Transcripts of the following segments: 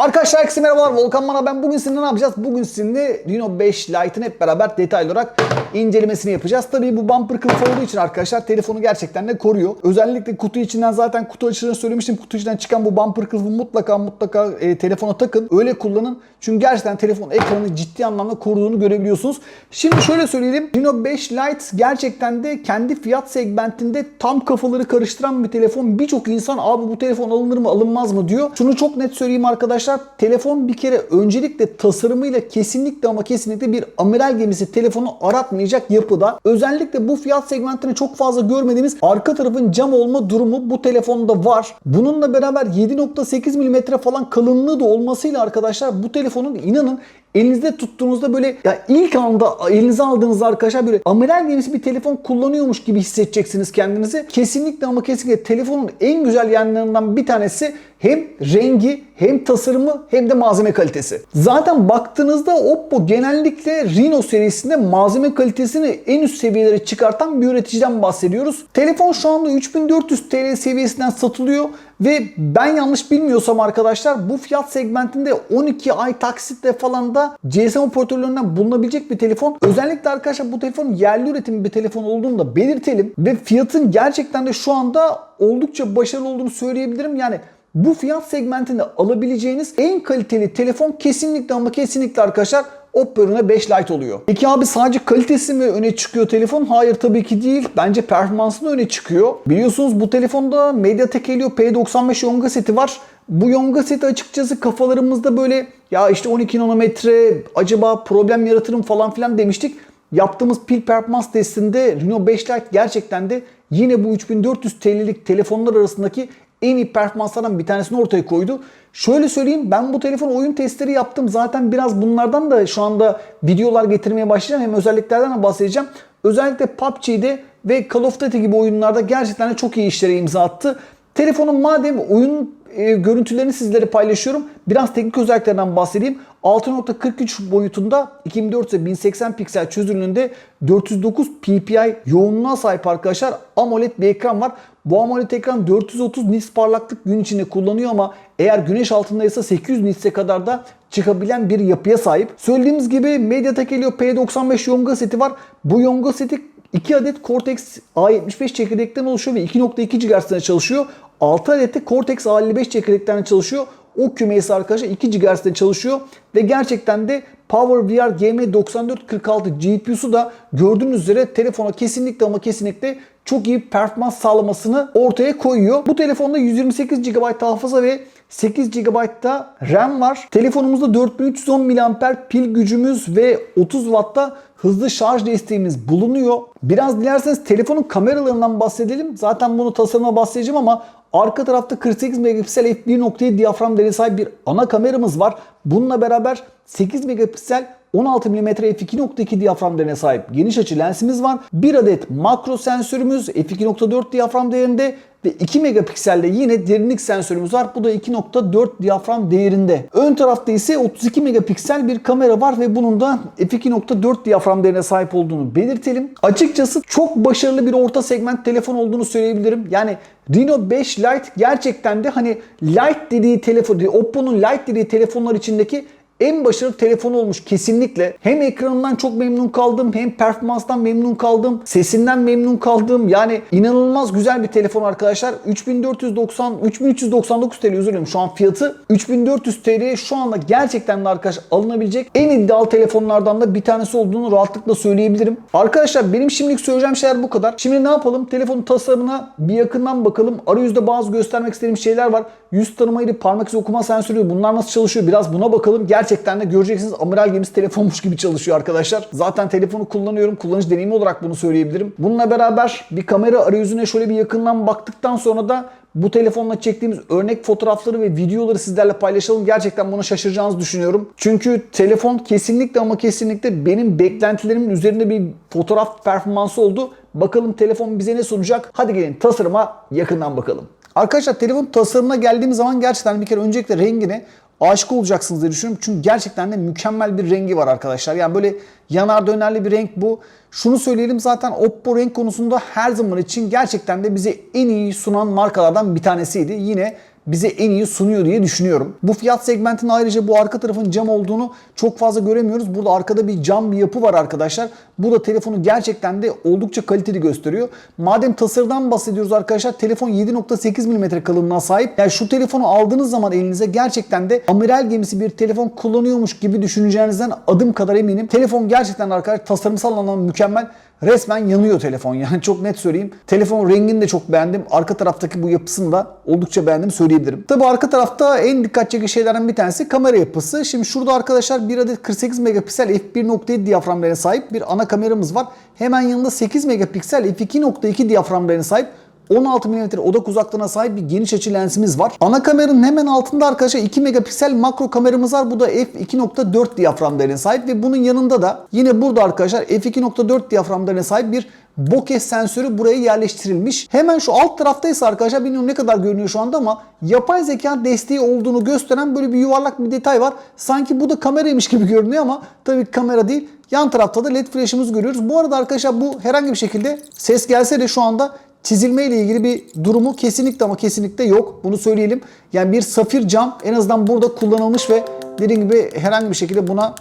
Arkadaşlar herkese merhabalar. Volkan Bana ben. Bugün sizinle ne yapacağız? Bugün sizinle Reno 5 Lite'ın hep beraber detaylı olarak incelemesini yapacağız. Tabii bu bumper kılıf olduğu için arkadaşlar telefonu gerçekten de koruyor. Özellikle kutu içinden zaten kutu açılışını söylemiştim. Kutu içinden çıkan bu bumper kılıfı mutlaka mutlaka e, telefona takın. Öyle kullanın. Çünkü gerçekten telefon ekranını ciddi anlamda koruduğunu görebiliyorsunuz. Şimdi şöyle söyleyelim. Reno 5 Lite gerçekten de kendi fiyat segmentinde tam kafaları karıştıran bir telefon. Birçok insan abi bu telefon alınır mı alınmaz mı diyor. Şunu çok net söyleyeyim arkadaşlar. Telefon bir kere öncelikle tasarımıyla kesinlikle ama kesinlikle bir amiral gemisi telefonu aratmayacak yapıda. Özellikle bu fiyat segmentini çok fazla görmediğimiz arka tarafın cam olma durumu bu telefonda var. Bununla beraber 7.8 mm falan kalınlığı da olmasıyla arkadaşlar bu telefonun inanın elinizde tuttuğunuzda böyle ya ilk anda elinize aldığınızda arkadaşlar böyle amiral gemisi bir telefon kullanıyormuş gibi hissedeceksiniz kendinizi. Kesinlikle ama kesinlikle telefonun en güzel yanlarından bir tanesi hem rengi hem tasarımı hem de malzeme kalitesi. Zaten baktığınızda Oppo genellikle Reno serisinde malzeme kalitesini en üst seviyelere çıkartan bir üreticiden bahsediyoruz. Telefon şu anda 3400 TL seviyesinden satılıyor ve ben yanlış bilmiyorsam arkadaşlar bu fiyat segmentinde 12 ay taksitle falan da GSM operatörlerinden bulunabilecek bir telefon. Özellikle arkadaşlar bu telefon yerli üretim bir telefon olduğunu da belirtelim. Ve fiyatın gerçekten de şu anda oldukça başarılı olduğunu söyleyebilirim. Yani bu fiyat segmentinde alabileceğiniz en kaliteli telefon kesinlikle ama kesinlikle arkadaşlar Oppo Reno 5 Lite oluyor. Peki abi sadece kalitesi mi öne çıkıyor telefon? Hayır tabii ki değil. Bence performansı da öne çıkıyor. Biliyorsunuz bu telefonda MediaTek Helio P95 Yonga seti var. Bu Yonga seti açıkçası kafalarımızda böyle ya işte 12 nanometre acaba problem yaratır mı falan filan demiştik. Yaptığımız pil performans testinde Reno 5 Lite gerçekten de yine bu 3400 TL'lik telefonlar arasındaki en iyi performanslardan bir tanesini ortaya koydu. Şöyle söyleyeyim ben bu telefon oyun testleri yaptım. Zaten biraz bunlardan da şu anda videolar getirmeye başlayacağım. Hem özelliklerden de bahsedeceğim. Özellikle PUBG'de ve Call of Duty gibi oyunlarda gerçekten çok iyi işlere imza attı. Telefonun madem oyun e, görüntülerini sizlere paylaşıyorum. Biraz teknik özelliklerden bahsedeyim. 6.43 boyutunda 2400 1080 piksel çözünürlüğünde 409 ppi yoğunluğa sahip arkadaşlar AMOLED bir ekran var. Bu AMOLED ekran 430 nits parlaklık gün içinde kullanıyor ama eğer güneş altındaysa 800 nits'e kadar da çıkabilen bir yapıya sahip. Söylediğimiz gibi MediaTek Helio P95 Yonga seti var. Bu Yonga seti 2 adet Cortex A75 çekirdekten oluşuyor ve 2.2 GHz'de çalışıyor. 6 adet de Cortex A55 çekirdekten çalışıyor. O kümesi arkadaşlar 2 GHz'de çalışıyor ve gerçekten de PowerVR GM9446 GPU'su da gördüğünüz üzere telefona kesinlikle ama kesinlikle çok iyi performans sağlamasını ortaya koyuyor. Bu telefonda 128 GB hafıza ve 8 GB da RAM var. Telefonumuzda 4310 mAh pil gücümüz ve 30 Watt'ta hızlı şarj desteğimiz bulunuyor. Biraz dilerseniz telefonun kameralarından bahsedelim. Zaten bunu tasarıma bahsedeceğim ama arka tarafta 48 megapiksel f1.7 diyafram değerine sahip bir ana kameramız var. Bununla beraber 8 megapiksel 16 mm f2.2 diyafram değerine sahip geniş açı lensimiz var. Bir adet makro sensörümüz f2.4 diyafram değerinde ve 2 megapikselde yine derinlik sensörümüz var. Bu da 2.4 diyafram değerinde. Ön tarafta ise 32 megapiksel bir kamera var ve bunun da f2.4 diyafram değerine sahip olduğunu belirtelim. Açıkçası çok başarılı bir orta segment telefon olduğunu söyleyebilirim. Yani Reno 5 Lite gerçekten de hani Lite dediği telefon, Oppo'nun Lite dediği telefonlar içindeki en başarılı telefon olmuş kesinlikle. Hem ekranından çok memnun kaldım, hem performanstan memnun kaldım, sesinden memnun kaldım. Yani inanılmaz güzel bir telefon arkadaşlar. 3490 3399 TL özür dilerim şu an fiyatı. 3400 TL'ye şu anda gerçekten de arkadaşlar alınabilecek en iddialı telefonlardan da bir tanesi olduğunu rahatlıkla söyleyebilirim. Arkadaşlar benim şimdilik söyleyeceğim şeyler bu kadar. Şimdi ne yapalım? Telefonun tasarımına bir yakından bakalım. Arayüzde bazı göstermek istediğim şeyler var. Yüz tanımaydı, parmak izi okuma sensörü bunlar nasıl çalışıyor biraz buna bakalım. Gerçekten de göreceksiniz amiral gemisi telefonmuş gibi çalışıyor arkadaşlar. Zaten telefonu kullanıyorum. Kullanıcı deneyimi olarak bunu söyleyebilirim. Bununla beraber bir kamera arayüzüne şöyle bir yakından baktıktan sonra da bu telefonla çektiğimiz örnek fotoğrafları ve videoları sizlerle paylaşalım. Gerçekten buna şaşıracağınızı düşünüyorum. Çünkü telefon kesinlikle ama kesinlikle benim beklentilerimin üzerinde bir fotoğraf performansı oldu. Bakalım telefon bize ne sunacak? Hadi gelin tasarıma yakından bakalım. Arkadaşlar telefon tasarımına geldiğimiz zaman gerçekten bir kere öncelikle rengine aşık olacaksınız diye düşünüyorum. Çünkü gerçekten de mükemmel bir rengi var arkadaşlar. Yani böyle yanar dönerli bir renk bu. Şunu söyleyelim zaten Oppo renk konusunda her zaman için gerçekten de bize en iyi sunan markalardan bir tanesiydi. Yine bize en iyi sunuyor diye düşünüyorum. Bu fiyat segmentinde ayrıca bu arka tarafın cam olduğunu çok fazla göremiyoruz. Burada arkada bir cam bir yapı var arkadaşlar. Bu da telefonu gerçekten de oldukça kaliteli gösteriyor. Madem tasarıdan bahsediyoruz arkadaşlar telefon 7.8 mm kalınlığına sahip. Yani şu telefonu aldığınız zaman elinize gerçekten de amiral gemisi bir telefon kullanıyormuş gibi düşüneceğinizden adım kadar eminim. Telefon gerçekten arkadaşlar tasarımsal anlamda mükemmel. Resmen yanıyor telefon yani çok net söyleyeyim. Telefon rengini de çok beğendim. Arka taraftaki bu yapısını da oldukça beğendim söyleyebilirim. Tabi arka tarafta en dikkat çekici şeylerden bir tanesi kamera yapısı. Şimdi şurada arkadaşlar bir adet 48 megapiksel f1.7 diyaframlarına sahip bir ana kameramız var. Hemen yanında 8 megapiksel f2.2 diyaframlarına sahip 16 mm odak uzaklığına sahip bir geniş açı lensimiz var. Ana kameranın hemen altında arkadaşlar 2 megapiksel makro kameramız var. Bu da f2.4 diyafram değerine sahip ve bunun yanında da yine burada arkadaşlar f2.4 diyafram değerine sahip bir bokeh sensörü buraya yerleştirilmiş. Hemen şu alt tarafta ise arkadaşlar bilmiyorum ne kadar görünüyor şu anda ama yapay zeka desteği olduğunu gösteren böyle bir yuvarlak bir detay var. Sanki bu da kameraymış gibi görünüyor ama tabii kamera değil. Yan tarafta da led flash'ımızı görüyoruz. Bu arada arkadaşlar bu herhangi bir şekilde ses gelse de şu anda çizilme ile ilgili bir durumu kesinlikle ama kesinlikle yok. Bunu söyleyelim. Yani bir safir cam en azından burada kullanılmış ve dediğim gibi herhangi bir şekilde buna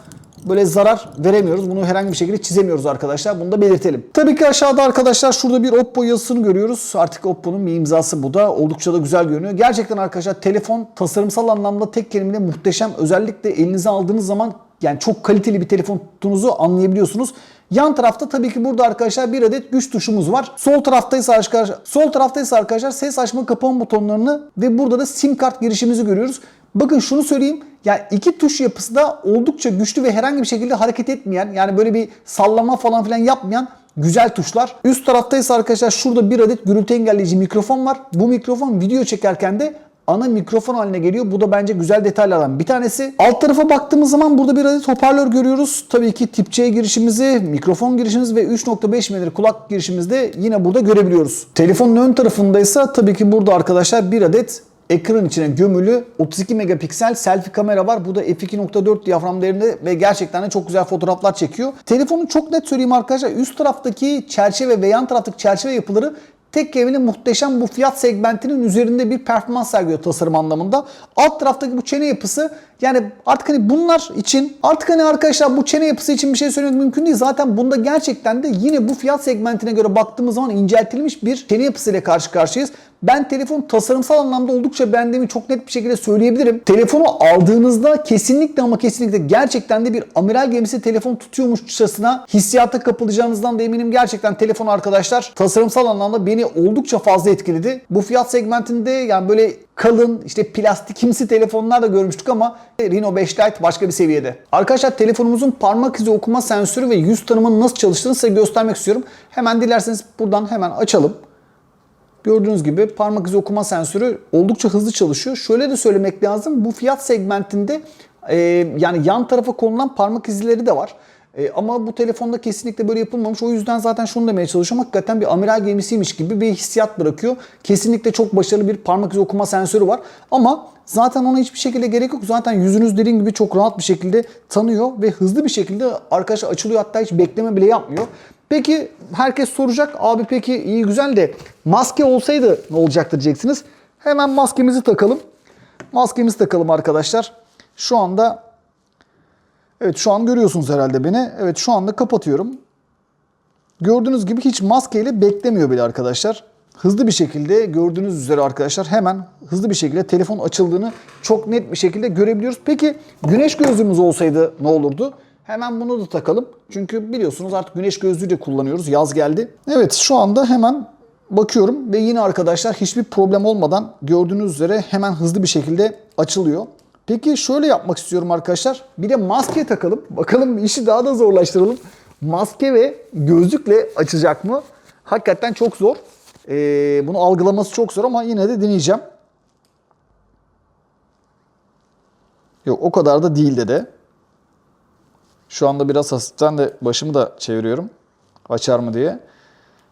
böyle zarar veremiyoruz. Bunu herhangi bir şekilde çizemiyoruz arkadaşlar. Bunu da belirtelim. Tabii ki aşağıda arkadaşlar şurada bir Oppo yazısını görüyoruz. Artık Oppo'nun bir imzası bu da. Oldukça da güzel görünüyor. Gerçekten arkadaşlar telefon tasarımsal anlamda tek kelimeyle muhteşem. Özellikle elinize aldığınız zaman yani çok kaliteli bir telefon tuttuğunuzu anlayabiliyorsunuz. Yan tarafta tabii ki burada arkadaşlar bir adet güç tuşumuz var. Sol taraftaysa arkadaşlar, sol taraftaysa arkadaşlar ses açma kapama butonlarını ve burada da sim kart girişimizi görüyoruz. Bakın şunu söyleyeyim. Yani iki tuş yapısı da oldukça güçlü ve herhangi bir şekilde hareket etmeyen yani böyle bir sallama falan filan yapmayan güzel tuşlar. Üst taraftaysa arkadaşlar şurada bir adet gürültü engelleyici mikrofon var. Bu mikrofon video çekerken de ana mikrofon haline geliyor. Bu da bence güzel detaylardan bir tanesi. Alt tarafa baktığımız zaman burada bir adet hoparlör görüyoruz. Tabii ki tip C girişimizi, mikrofon girişimiz ve 3.5 mm kulak girişimizi de yine burada görebiliyoruz. Telefonun ön tarafındaysa tabii ki burada arkadaşlar bir adet ekran içine gömülü 32 megapiksel selfie kamera var. Bu da f2.4 diyafram değerinde ve gerçekten de çok güzel fotoğraflar çekiyor. Telefonu çok net söyleyeyim arkadaşlar. Üst taraftaki çerçeve ve yan taraftaki çerçeve yapıları tek kelimeyle muhteşem bu fiyat segmentinin üzerinde bir performans sergiliyor tasarım anlamında. Alt taraftaki bu çene yapısı yani artık hani bunlar için artık hani arkadaşlar bu çene yapısı için bir şey söylemek mümkün değil. Zaten bunda gerçekten de yine bu fiyat segmentine göre baktığımız zaman inceltilmiş bir çene yapısıyla karşı karşıyayız. Ben telefon tasarımsal anlamda oldukça beğendiğimi çok net bir şekilde söyleyebilirim. Telefonu aldığınızda kesinlikle ama kesinlikle gerçekten de bir amiral gemisi telefon tutuyormuşçasına hissiyata kapılacağınızdan da eminim. Gerçekten telefon arkadaşlar tasarımsal anlamda beni oldukça fazla etkiledi. Bu fiyat segmentinde yani böyle kalın işte plastikimsi telefonlar da görmüştük ama Reno 5 Lite başka bir seviyede. Arkadaşlar telefonumuzun parmak izi okuma sensörü ve yüz tanımının nasıl çalıştığını size göstermek istiyorum. Hemen dilerseniz buradan hemen açalım. Gördüğünüz gibi parmak izi okuma sensörü oldukça hızlı çalışıyor. Şöyle de söylemek lazım. Bu fiyat segmentinde e, yani yan tarafa konulan parmak izleri de var. E, ama bu telefonda kesinlikle böyle yapılmamış. O yüzden zaten şunu demeye çalışıyorum. Hakikaten bir amiral gemisiymiş gibi bir hissiyat bırakıyor. Kesinlikle çok başarılı bir parmak izi okuma sensörü var. Ama zaten ona hiçbir şekilde gerek yok. Zaten yüzünüz dediğim gibi çok rahat bir şekilde tanıyor ve hızlı bir şekilde arkadaşlar açılıyor. Hatta hiç bekleme bile yapmıyor. Peki herkes soracak abi peki iyi güzel de maske olsaydı ne olacaktır diyeceksiniz. Hemen maskemizi takalım. Maskemizi takalım arkadaşlar. Şu anda evet şu an görüyorsunuz herhalde beni. Evet şu anda kapatıyorum. Gördüğünüz gibi hiç maskeyle beklemiyor bile arkadaşlar. Hızlı bir şekilde gördüğünüz üzere arkadaşlar hemen hızlı bir şekilde telefon açıldığını çok net bir şekilde görebiliyoruz. Peki güneş gözlüğümüz olsaydı ne olurdu? Hemen bunu da takalım. Çünkü biliyorsunuz artık güneş gözlüğü de kullanıyoruz. Yaz geldi. Evet şu anda hemen bakıyorum ve yine arkadaşlar hiçbir problem olmadan gördüğünüz üzere hemen hızlı bir şekilde açılıyor. Peki şöyle yapmak istiyorum arkadaşlar. Bir de maske takalım. Bakalım işi daha da zorlaştıralım. Maske ve gözlükle açacak mı? Hakikaten çok zor. Ee, bunu algılaması çok zor ama yine de deneyeceğim. Yok o kadar da değil de. Şu anda biraz hafiften de başımı da çeviriyorum. Açar mı diye.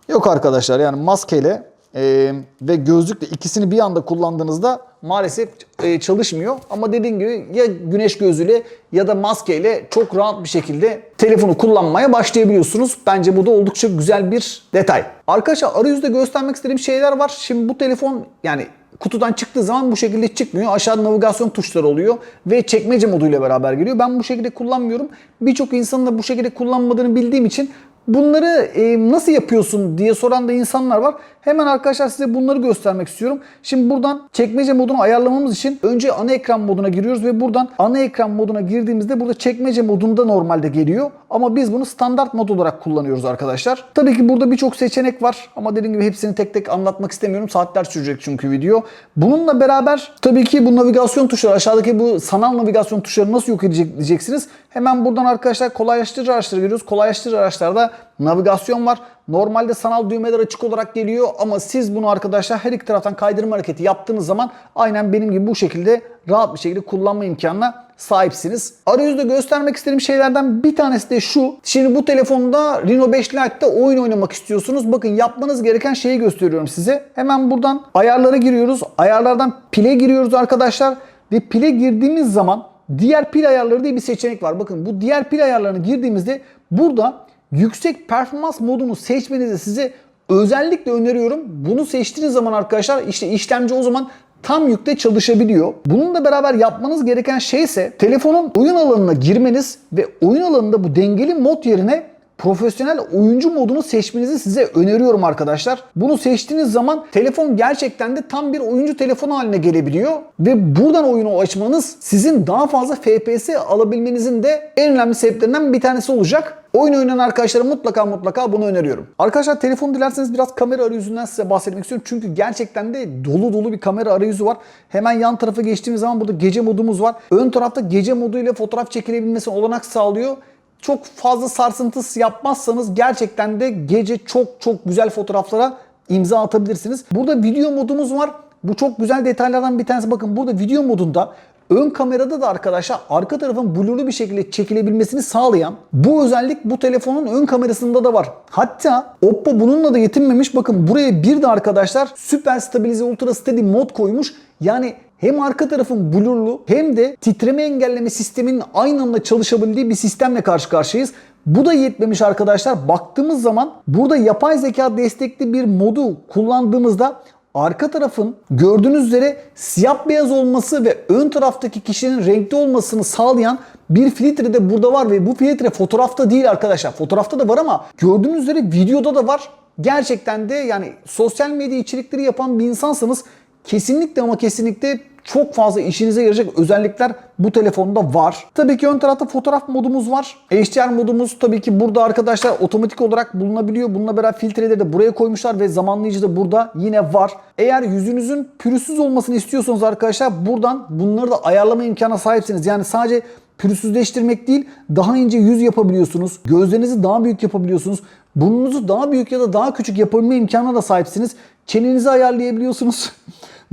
Yok arkadaşlar yani maskeyle e, ve gözlükle ikisini bir anda kullandığınızda maalesef e, çalışmıyor. Ama dediğim gibi ya güneş gözüyle ya da maskeyle çok rahat bir şekilde telefonu kullanmaya başlayabiliyorsunuz. Bence bu da oldukça güzel bir detay. Arkadaşlar arayüzde göstermek istediğim şeyler var. Şimdi bu telefon yani kutudan çıktığı zaman bu şekilde çıkmıyor. Aşağıda navigasyon tuşları oluyor ve çekmece moduyla beraber geliyor. Ben bu şekilde kullanmıyorum. Birçok insanın da bu şekilde kullanmadığını bildiğim için Bunları e, nasıl yapıyorsun diye soran da insanlar var. Hemen arkadaşlar size bunları göstermek istiyorum. Şimdi buradan çekmece modunu ayarlamamız için önce ana ekran moduna giriyoruz ve buradan ana ekran moduna girdiğimizde burada çekmece modunda normalde geliyor. Ama biz bunu standart mod olarak kullanıyoruz arkadaşlar. Tabii ki burada birçok seçenek var ama dediğim gibi hepsini tek tek anlatmak istemiyorum. Saatler sürecek çünkü video. Bununla beraber tabii ki bu navigasyon tuşları aşağıdaki bu sanal navigasyon tuşları nasıl yok edecek diyeceksiniz. Hemen buradan arkadaşlar kolaylaştırıcı araçlara giriyoruz. Kolaylaştırıcı araçlarda navigasyon var. Normalde sanal düğmeler açık olarak geliyor ama siz bunu arkadaşlar her iki taraftan kaydırma hareketi yaptığınız zaman aynen benim gibi bu şekilde rahat bir şekilde kullanma imkanına sahipsiniz. Arayüzde göstermek istediğim şeylerden bir tanesi de şu. Şimdi bu telefonda Reno 5 Lite'de oyun oynamak istiyorsunuz. Bakın yapmanız gereken şeyi gösteriyorum size. Hemen buradan ayarlara giriyoruz. Ayarlardan pile giriyoruz arkadaşlar. Ve pile girdiğimiz zaman diğer pil ayarları diye bir seçenek var. Bakın bu diğer pil ayarlarını girdiğimizde burada yüksek performans modunu seçmenizi size özellikle öneriyorum. Bunu seçtiğiniz zaman arkadaşlar işte işlemci o zaman tam yükte çalışabiliyor. Bununla beraber yapmanız gereken şey ise telefonun oyun alanına girmeniz ve oyun alanında bu dengeli mod yerine profesyonel oyuncu modunu seçmenizi size öneriyorum arkadaşlar. Bunu seçtiğiniz zaman telefon gerçekten de tam bir oyuncu telefonu haline gelebiliyor ve buradan oyunu açmanız sizin daha fazla FPS alabilmenizin de en önemli sebeplerinden bir tanesi olacak. Oyun oynayan arkadaşlara mutlaka mutlaka bunu öneriyorum. Arkadaşlar telefonu dilerseniz biraz kamera arayüzünden size bahsetmek istiyorum. Çünkü gerçekten de dolu dolu bir kamera arayüzü var. Hemen yan tarafa geçtiğimiz zaman burada gece modumuz var. Ön tarafta gece modu ile fotoğraf çekilebilmesine olanak sağlıyor çok fazla sarsıntısı yapmazsanız gerçekten de gece çok çok güzel fotoğraflara imza atabilirsiniz. Burada video modumuz var. Bu çok güzel detaylardan bir tanesi. Bakın burada video modunda ön kamerada da arkadaşlar arka tarafın blurlu bir şekilde çekilebilmesini sağlayan bu özellik bu telefonun ön kamerasında da var. Hatta Oppo bununla da yetinmemiş. Bakın buraya bir de arkadaşlar Super Stabilize Ultra Steady mod koymuş. Yani hem arka tarafın blurlu hem de titreme engelleme sisteminin aynı anda çalışabildiği bir sistemle karşı karşıyayız. Bu da yetmemiş arkadaşlar. Baktığımız zaman burada yapay zeka destekli bir modu kullandığımızda arka tarafın gördüğünüz üzere siyah beyaz olması ve ön taraftaki kişinin renkli olmasını sağlayan bir filtre de burada var ve bu filtre fotoğrafta değil arkadaşlar. Fotoğrafta da var ama gördüğünüz üzere videoda da var. Gerçekten de yani sosyal medya içerikleri yapan bir insansanız kesinlikle ama kesinlikle çok fazla işinize yarayacak özellikler bu telefonda var. Tabii ki ön tarafta fotoğraf modumuz var. HDR modumuz tabii ki burada arkadaşlar otomatik olarak bulunabiliyor. Bununla beraber filtreleri de buraya koymuşlar ve zamanlayıcı da burada yine var. Eğer yüzünüzün pürüzsüz olmasını istiyorsanız arkadaşlar buradan bunları da ayarlama imkanına sahipsiniz. Yani sadece pürüzsüzleştirmek değil daha ince yüz yapabiliyorsunuz. Gözlerinizi daha büyük yapabiliyorsunuz. Burnunuzu daha büyük ya da daha küçük yapabilme imkanına da sahipsiniz. Çenenizi ayarlayabiliyorsunuz.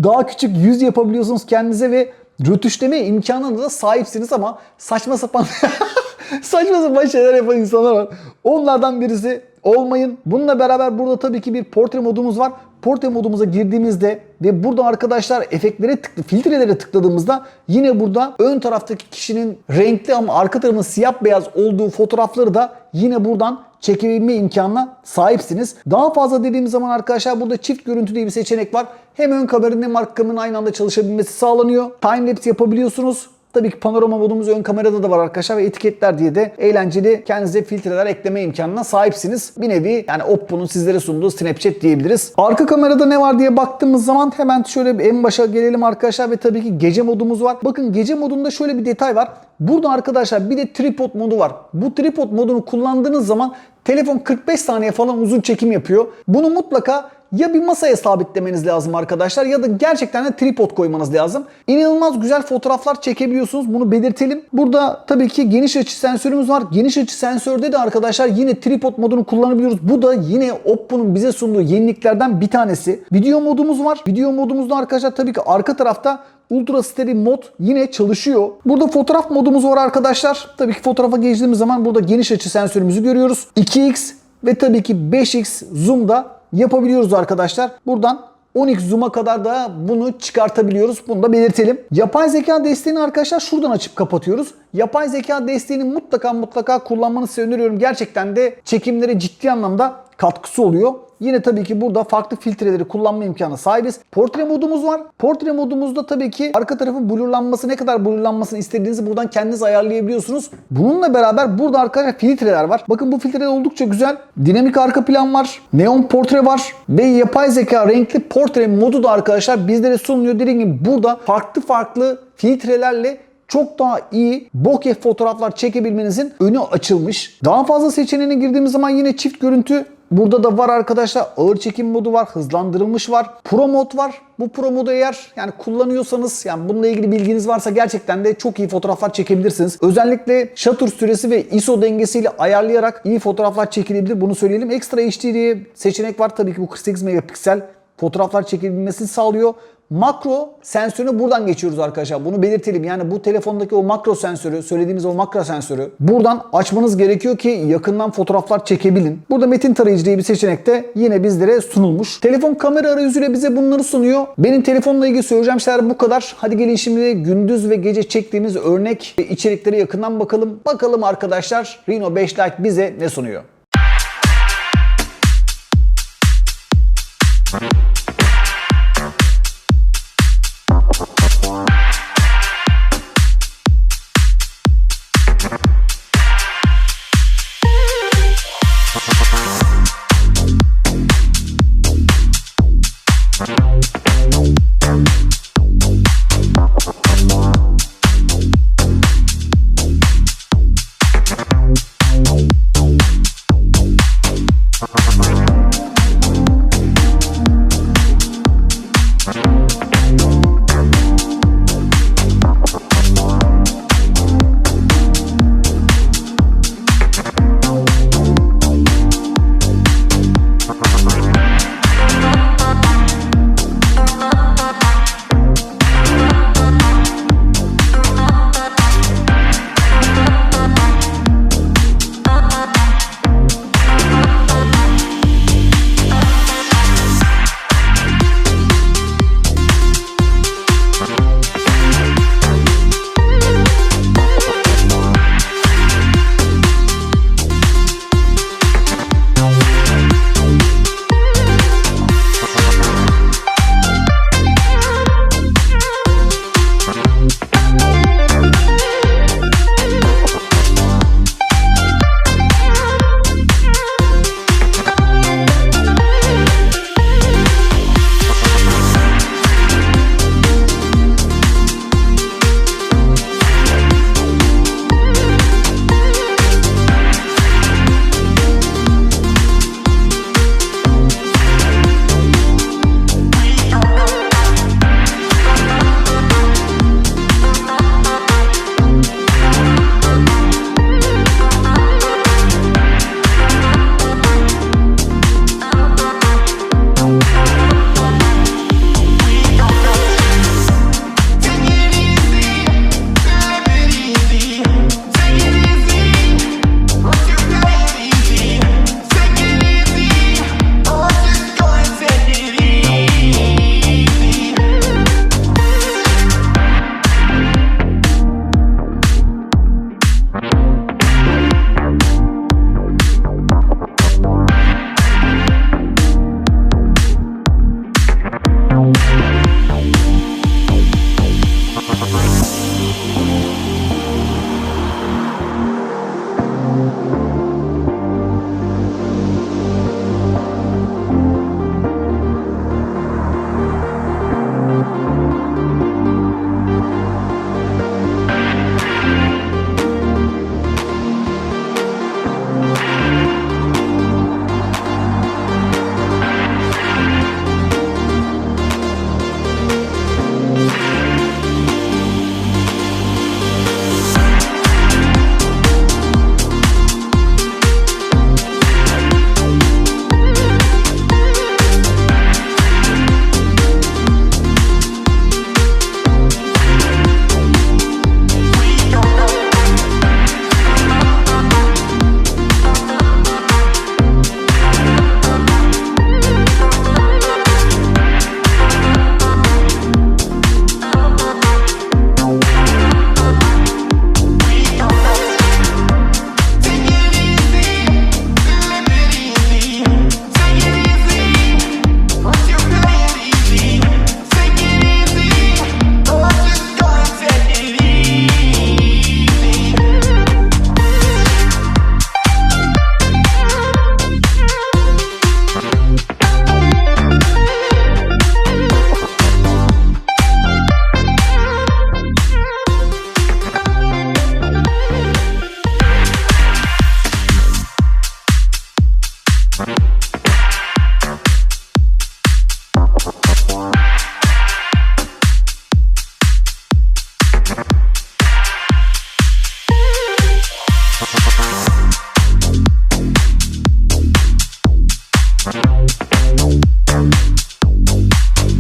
daha küçük yüz yapabiliyorsunuz kendinize ve rötuşleme imkanına da sahipsiniz ama saçma sapan saçma sapan şeyler yapan insanlar var. Onlardan birisi olmayın. Bununla beraber burada tabii ki bir portre modumuz var. Portre modumuza girdiğimizde ve burada arkadaşlar efektlere tıklı, filtrelere tıkladığımızda yine burada ön taraftaki kişinin renkli ama arka tarafının siyah beyaz olduğu fotoğrafları da yine buradan çekebilme imkanına sahipsiniz. Daha fazla dediğimiz zaman arkadaşlar burada çift görüntü diye bir seçenek var. Hem ön kameranın hem arka kameranın aynı anda çalışabilmesi sağlanıyor. Time lapse yapabiliyorsunuz. Tabii ki panorama modumuz ön kamerada da var arkadaşlar ve etiketler diye de eğlenceli kendinize filtreler ekleme imkanına sahipsiniz. Bir nevi yani Oppo'nun sizlere sunduğu Snapchat diyebiliriz. Arka kamerada ne var diye baktığımız zaman hemen şöyle en başa gelelim arkadaşlar ve tabii ki gece modumuz var. Bakın gece modunda şöyle bir detay var. Burada arkadaşlar bir de tripod modu var. Bu tripod modunu kullandığınız zaman telefon 45 saniye falan uzun çekim yapıyor. Bunu mutlaka ya bir masaya sabitlemeniz lazım arkadaşlar ya da gerçekten de tripod koymanız lazım. İnanılmaz güzel fotoğraflar çekebiliyorsunuz. Bunu belirtelim. Burada tabii ki geniş açı sensörümüz var. Geniş açı sensörde de arkadaşlar yine tripod modunu kullanabiliyoruz. Bu da yine Oppo'nun bize sunduğu yeniliklerden bir tanesi. Video modumuz var. Video modumuzda arkadaşlar tabii ki arka tarafta Ultra Steady mod yine çalışıyor. Burada fotoğraf modumuz var arkadaşlar. Tabii ki fotoğrafa geçtiğimiz zaman burada geniş açı sensörümüzü görüyoruz. 2x ve tabii ki 5x zoom'da yapabiliyoruz arkadaşlar. Buradan 12 zoom'a kadar da bunu çıkartabiliyoruz. Bunu da belirtelim. Yapay zeka desteğini arkadaşlar şuradan açıp kapatıyoruz. Yapay zeka desteğini mutlaka mutlaka kullanmanızı öneriyorum. Gerçekten de çekimleri ciddi anlamda katkısı oluyor. Yine tabii ki burada farklı filtreleri kullanma imkanı sahibiz. Portre modumuz var. Portre modumuzda tabii ki arka tarafın blurlanması ne kadar blurlanmasını istediğinizi buradan kendiniz ayarlayabiliyorsunuz. Bununla beraber burada arkadaşlar filtreler var. Bakın bu filtreler oldukça güzel. Dinamik arka plan var. Neon portre var. Ve yapay zeka renkli portre modu da arkadaşlar bizlere sunuluyor. Dediğim gibi burada farklı farklı filtrelerle çok daha iyi bokeh fotoğraflar çekebilmenizin önü açılmış. Daha fazla seçeneğine girdiğimiz zaman yine çift görüntü Burada da var arkadaşlar ağır çekim modu var, hızlandırılmış var, pro mod var. Bu pro modu eğer yani kullanıyorsanız yani bununla ilgili bilginiz varsa gerçekten de çok iyi fotoğraflar çekebilirsiniz. Özellikle shutter süresi ve ISO dengesiyle ayarlayarak iyi fotoğraflar çekilebilir. Bunu söyleyelim. Extra HD diye seçenek var. Tabii ki bu 48 megapiksel fotoğraflar çekebilmesini sağlıyor. Makro sensörünü buradan geçiyoruz arkadaşlar. Bunu belirtelim. Yani bu telefondaki o makro sensörü, söylediğimiz o makro sensörü buradan açmanız gerekiyor ki yakından fotoğraflar çekebilin. Burada metin tarayıcı diye bir seçenek de yine bizlere sunulmuş. Telefon kamera arayüzüyle bize bunları sunuyor. Benim telefonla ilgili söyleyeceğim şeyler bu kadar. Hadi gelin şimdi gündüz ve gece çektiğimiz örnek içeriklere yakından bakalım. Bakalım arkadaşlar Reno 5 Lite bize ne sunuyor?